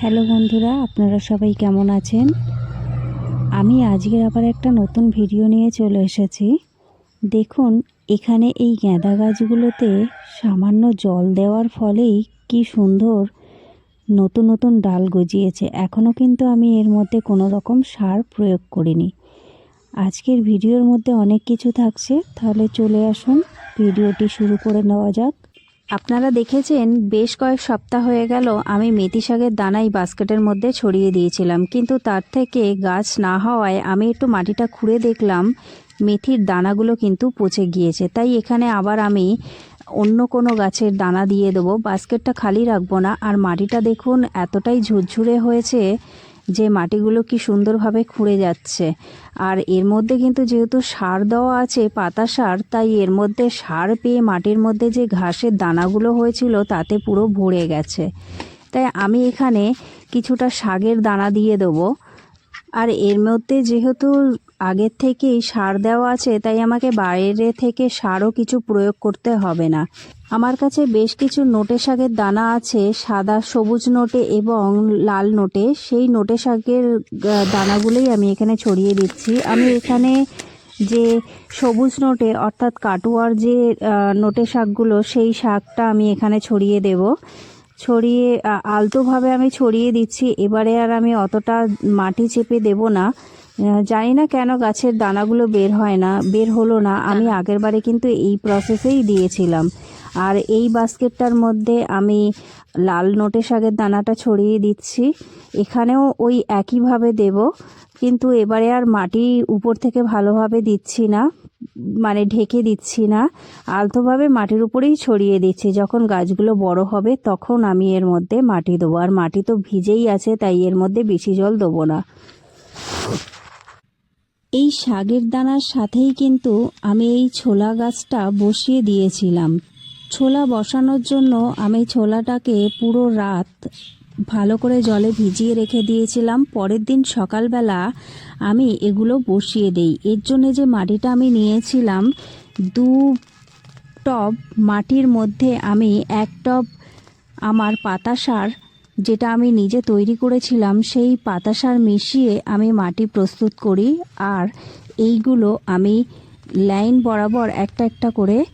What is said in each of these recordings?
Hello বন্ধুরা, আপনারা সবাই কেমন আছেন? আমি আজকের আবার একটা নতুন ভিডিও নিয়ে চলে এসেছি। দেখুন, এখানে এই গাঁদা গাছগুলোতে সামান্য জল দেওয়ার ফলেই কি সুন্দর নতুন নতুন ডাল গজিয়েছে। এখনও কিন্তু আমি এর মধ্যে কোনো রকম সার প্রয়োগ করিনি। আজকের ভিডিওর মধ্যে অনেক কিছু থাকছে, তাহলে চলে আসুন, ভিডিওটি শুরু করে নেওয়া যাক। আপনারা দেখেছেন, বেশ কয়েক সপ্তাহ হয়ে গেল, আমি মেথি শাকের দানাই বাস্কেটের মধ্যে ছড়িয়ে দিয়েছিলাম। কিন্তু তার থেকে গাছ না হওয়ায় আমি একটু মাটিটা খুঁড়ে দেখলাম, মেথির দানাগুলো কিন্তু পচে গিয়েছে। তাই এখানে আবার আমি অন্য কোনো গাছের দানা দিয়ে দেবো। বাস্কেটটা খালি রাখব না। আর মাটিটা দেখুন, এতটাই ঝুরঝুরে হয়েছে যে মাটিগুলো কি সুন্দরভাবে খুঁড়ে যাচ্ছে। আর এর মধ্যে কিন্তু যেহেতু সার দেওয়া আছে পাতা সার, তাই এর মধ্যে সার পেয়ে মাটির মধ্যে যে ঘাসের দানাগুলো হয়েছিল তাতে পুরো ভরে গেছে। তাই আমি এখানে কিছুটা শাগের দানা দিয়ে দেবো। আর এর মধ্যে যেহেতু আগের থেকেই সার দেওয়া আছে, তাই আমাকে বাইরে থেকে সারও কিছু প্রয়োগ করতে হবে না। আমার কাছে বেশ কিছু নোটে শাকের দানা আছে, সাদা সবুজ নোটে এবং লাল নোটে। সেই নোটে শাকের দানাগুলোই আমি এখানে ছড়িয়ে দিচ্ছি। আমি এখানে যে সবুজ নোটে, অর্থাৎ কাটুয়ার যে নোটে শাকগুলো, সেই শাকটা আমি এখানে ছড়িয়ে দেব। ছড়িয়ে আলতোভাবে আমি ছড়িয়ে দিচ্ছি। এবারে আর আমি অতটা মাটি চেপে দেব না। জানি না কেন গাছের দানাগুলো বের হয় না বের হলো না। আমি আগের বারে কিন্তু এই প্রসেসেই দিয়েছিলাম। আর এই বাস্কেটটার মধ্যে আমি লাল নোটে শাকের দানাটা ছড়িয়ে দিচ্ছি। এখানেও ওই একইভাবে দেব কিন্তু এবারে আর মাটি উপর থেকে ভালোভাবে দিচ্ছি না মানে ঢেকে দিচ্ছি না। আলতোভাবে মাটির উপরেই ছড়িয়ে দিচ্ছি। যখন গাছগুলো বড় হবে তখন আমি এর মধ্যে মাটি দেবো। আর মাটি তো ভিজেই আছে তাই এর মধ্যে বেশি জল দেবো না। এই শাকের দানার সাথেই কিন্তু আমি এই ছোলা গাছটা বসিয়ে দিয়েছিলাম। ছোলা বসানোর জন্য আমি ছোলাটাকে পুরো রাত ভালো করে জলে ভিজিয়ে রেখে দিয়েছিলাম। পরের দিন সকালবেলা আমি এগুলো বসিয়ে দেই। এর জন্য যে মাটিটা আমি নিয়েছিলাম, দু টব মাটির মধ্যে আমি এক টব আমার পাতা সার যেটা আমি নিজে তৈরি করেছিলাম, সেই পাতাসার মিশিয়ে আমি মাটি প্রস্তুত করি, আর এইগুলো আমি লাইন বরাবর একটা একটা করে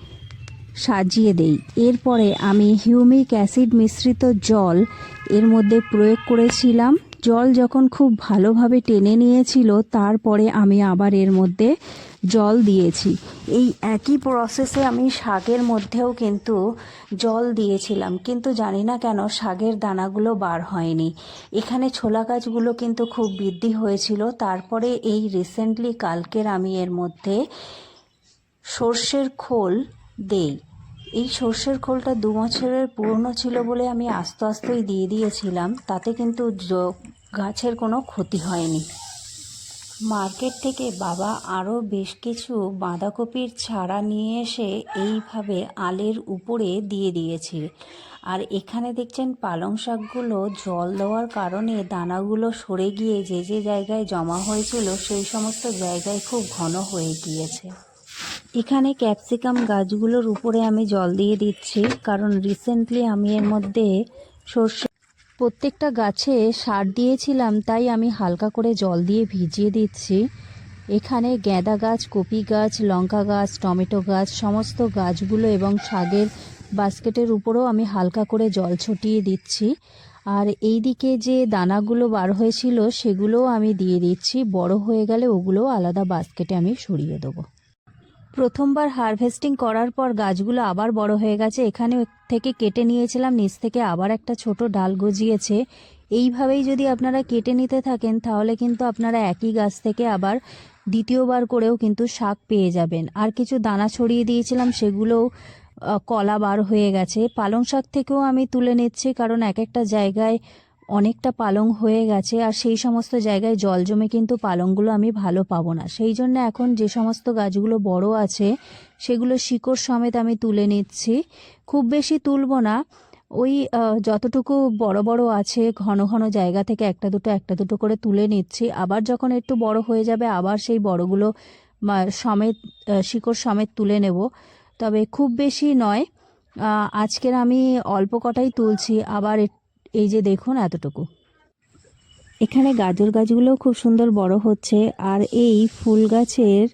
সাজিয়ে দেই। এরপরে আমি হিউমিক অ্যাসিড মিশ্রিত জল এর মধ্যে প্রয়োগ করেছিলাম। জল যখন খুব ভালোভাবে টেনে নিয়েছিল, তারপরে আমি আবার এর মধ্যে জল দিয়েছি। এই একই প্রসেসে আমি শাকের মধ্যেও কিন্তু জল দিয়েছিলাম। কিন্তু জানি না কেন শাকের দানাগুলো বার হয়নি। এখানে ছোলা গাছগুলো কিন্তু খুব বৃদ্ধি হয়েছিল। তারপরে এই রিসেন্টলি কালকের আমি এর মধ্যে সর্ষের খোল দেই। এই সর্ষের খোলটা দু বছরের পুরনো ছিল বলে আমি আস্তে আস্তেই দিয়ে দিয়েছিলাম। তাতে কিন্তু গাছের কোনো ক্ষতি হয়নি। মার্কেট থেকে বাবা আরও বেশ কিছু বাঁধাকপির ছাড়া নিয়ে এসে এইভাবে আলের উপরে দিয়ে দিয়েছে। আর এখানে দেখছেন পালং শাকগুলো জল দেওয়ার কারণে দানাগুলো সরে গিয়ে যে যে জায়গায় জমা হয়েছিল সেই সমস্ত জায়গায় খুব ঘন হয়ে গিয়েছে। এখানে ক্যাপসিকাম গাছগুলোর উপরে আমি জল দিয়ে দিচ্ছি, কারণ রিসেন্টলি আমি এর মধ্যে সর্ষে প্রত্যেকটা গাছে সার দিয়েছিলাম, তাই আমি হালকা করে জল দিয়ে ভিজিয়ে দিচ্ছি। এখানে গ্যাঁদা গাছ, কপি গাছ, লঙ্কা গাছ, টমেটো গাছ, সমস্ত গাছগুলো এবং শাকের বাস্কেটের উপরেও আমি হালকা করে জল ছটিয়ে দিচ্ছি। আর এই দিকে যে দানাগুলো বার হয়েছিল, সেগুলোও আমি দিয়ে দিচ্ছি। বড় হয়ে গেলে ওগুলোও আলাদা বাস্কেটে আমি সরিয়ে দেবো। প্রথমবার হারভেস্টিং করার পর গাছগুলো আবার বড় হয়ে গেছে। এখানে থেকে কেটে নিয়েছিলাম, নিচ থেকে আবার একটা ছোট ডাল গজিয়েছে। এইভাবেই যদি আপনারা কেটে নিতে থাকেন, তাহলে কিন্তু আপনারা একই গাছ থেকে আবার দ্বিতীয়বার করেও কিন্তু শাক পেয়ে যাবেন। আর কিছু দানা ছড়িয়ে দিয়েছিলাম, সেগুলোও কলা বার হয়ে গেছে। পালং শাক থেকেও আমি তুলে নিচ্ছি, কারণ এক একটা জায়গায় অনেকটা পালং হয়ে গেছে আর সেই সমস্ত জায়গায় জল জমে কিন্তু পালংগুলো আমি ভালো পাবো না। সেই জন্য এখন যে সমস্ত গাছগুলো বড় আছে, সেগুলো শিকড় সমেত আমি তুলে নিচ্ছি। খুব বেশি তুলবো না। ওই যতটুকু বড় বড় আছে, ঘন ঘন জায়গা থেকে একটা দুটো একটা দুটো করে তুলে নিচ্ছি। আবার যখন একটু বড় হয়ে যাবে, আবার সেই বড়গুলো সমেত শিকড় সমেত তুলে নেব। তবে খুব বেশি নয়। আজকের আমি অল্প কটাই তুলছি। আবার এই যে দেখুন এতটুকু। এখানে গাজর গাছগুলোও খুব সুন্দর বড় হচ্ছে, আর এই ফুল গাছের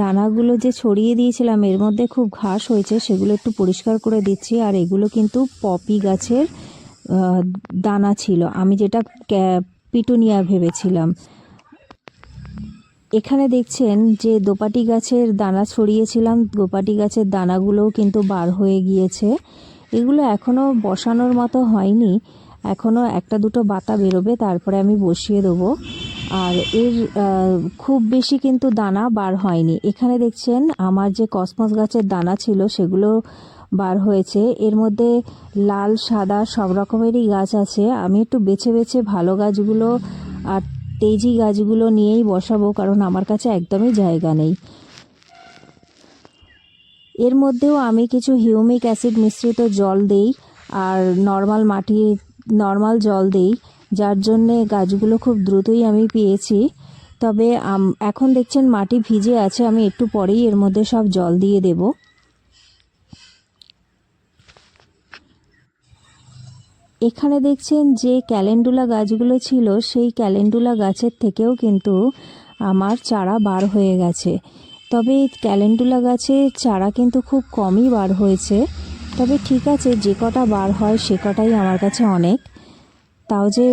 দানাগুলো যে ছড়িয়ে দিয়েছিলাম, এর মধ্যে খুব ঘাস হয়েছে, সেগুলো একটু পরিষ্কার করে দিচ্ছি, আর এগুলো কিন্তু পপি গাছের দানা ছিল। আমি যেটা পিটুনিয়া ভেবেছিলাম। এখানে দেখছেন যে দোপাটি গাছের দানা ছড়িয়েছিলাম, দোপাটি গাছের দানাগুলোও কিন্তু বার হয়ে গিয়েছে। এগুলো এখনও বসানোর মতো হয়নি। এখনও একটা দুটো বাতা বেরোবে, তারপরে আমি বসিয়ে দেবো। আর এর খুব বেশি কিন্তু দানা বার হয়নি। এখানে দেখছেন, আমার যে কসমস গাছের দানা ছিল, সেগুলো বার হয়েছে। এর মধ্যে লাল, সাদা সব রকমেরই গাছ আছে। আমি একটু বেছে বেছে ভালো গাছগুলো আর তেজি গাছগুলো নিয়েই বসাবো, কারণ আমার কাছে একদমই জায়গা নেই। এর মধ্যেও আমি কিছু হিউমিক অ্যাসিড মিশ্রিত জল দেই, আর নর্মাল মাটি নর্মাল জল দেই, যার জন্যে গাছগুলো খুব দ্রুতই আমি পেয়েছি। তবে এখন দেখছেন মাটি ভিজে আছে, আমি একটু পরেই এর মধ্যে সব জল দিয়ে দেব। এখানে দেখছেন যে ক্যালেন্ডুলা গাছগুলো ছিল, সেই ক্যালেন্ডুলা গাছের থেকেও কিন্তু আমার চারা বার হয়ে গেছে। তবে ক্যালেন্ডুলা গাছের চারা কিন্তু খুব কমই বার হয়েছে। তবে ঠিক আছে, যে কটা বার হয় সে কটাই আমার কাছে অনেক। তাও যে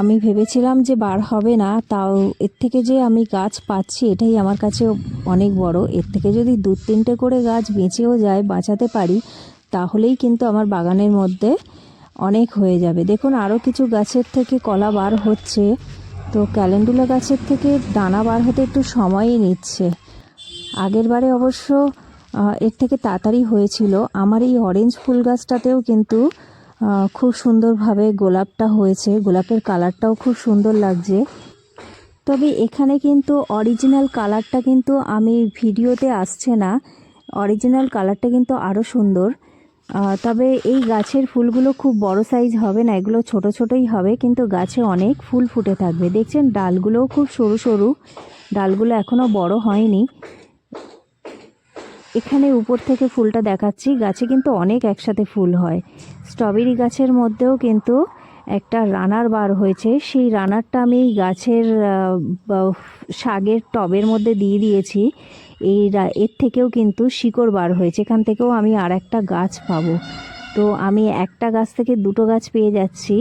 আমি ভেবেছিলাম যে বার হবে না, তাও এর থেকে যে আমি গাছ পাচ্ছি এটাই আমার কাছে অনেক বড়। এর থেকে যদি দু তিনটে করে গাছ বেঁচেও যায়, বাঁচাতে পারি, তাহলেই কিন্তু আমার বাগানের মধ্যে অনেক হয়ে যাবে। দেখুন, আরও কিছু গাছের থেকে কলা বার হচ্ছে। তো ক্যালেন্ডুলা গাছের থেকে দানা বার হতে একটু সময়ই নিচ্ছে। আগের বারে অবশ্য এর থেকে তাড়াতাড়ি হয়েছিল। আমার এই অরেঞ্জ ফুল গাছটাতেও কিন্তু খুব সুন্দরভাবে গোলাপটা হয়েছে। গোলাপের কালারটাও খুব সুন্দর লাগছে। তবে এখানে কিন্তু অরিজিনাল কালারটা কিন্তু আমি ভিডিওতে আসছে না। অরিজিনাল কালারটা কিন্তু আরও সুন্দর। তবে এই গাছের ফুলগুলো খুব বড় সাইজ হবে না, এগুলো ছোট ছোটই হবে, কিন্তু গাছে অনেক ফুল ফুটে থাকবে। দেখছেন, ডালগুলোও খুব সরু সরু। ডালগুলো এখনও বড় হয়নি। এখানে উপর থেকে ফুলটা দেখাচ্ছি। গাছে কিন্তু অনেক একসাথে ফুল হয়। স্ট্রবেরি গাছের মধ্যেও কিন্তু একটা রানার বার হয়েছে। সেই রানারটা আমি গাছের শাকের টবের মধ্যে দিয়ে দিয়েছি। এই এর থেকেও কিন্তু শিকড় বার হয়েছে। এখান থেকেও আমি আর একটা গাছ পাবো। তো আমি একটা গাছ থেকে দুটো গাছ পেয়ে যাচ্ছি।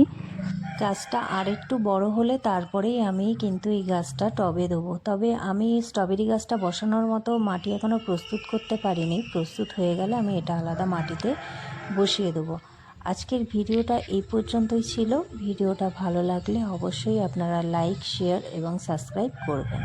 গাছটা আর একটু বড় হলে তারপরেই আমি কিন্তু এই গাছটা টবে দেবো। তবে আমি স্ট্রবেরি গাছটা বসানোর মতো মাটি এখনও প্রস্তুত করতে পারিনি। প্রস্তুত হয়ে গেলে আমি এটা আলাদা মাটিতে বসিয়ে দেবো। আজকের ভিডিওটা এই পর্যন্তই ছিল। ভিডিওটা ভালো লাগলে অবশ্যই আপনারা লাইক, শেয়ার এবং সাবস্ক্রাইব করবেন।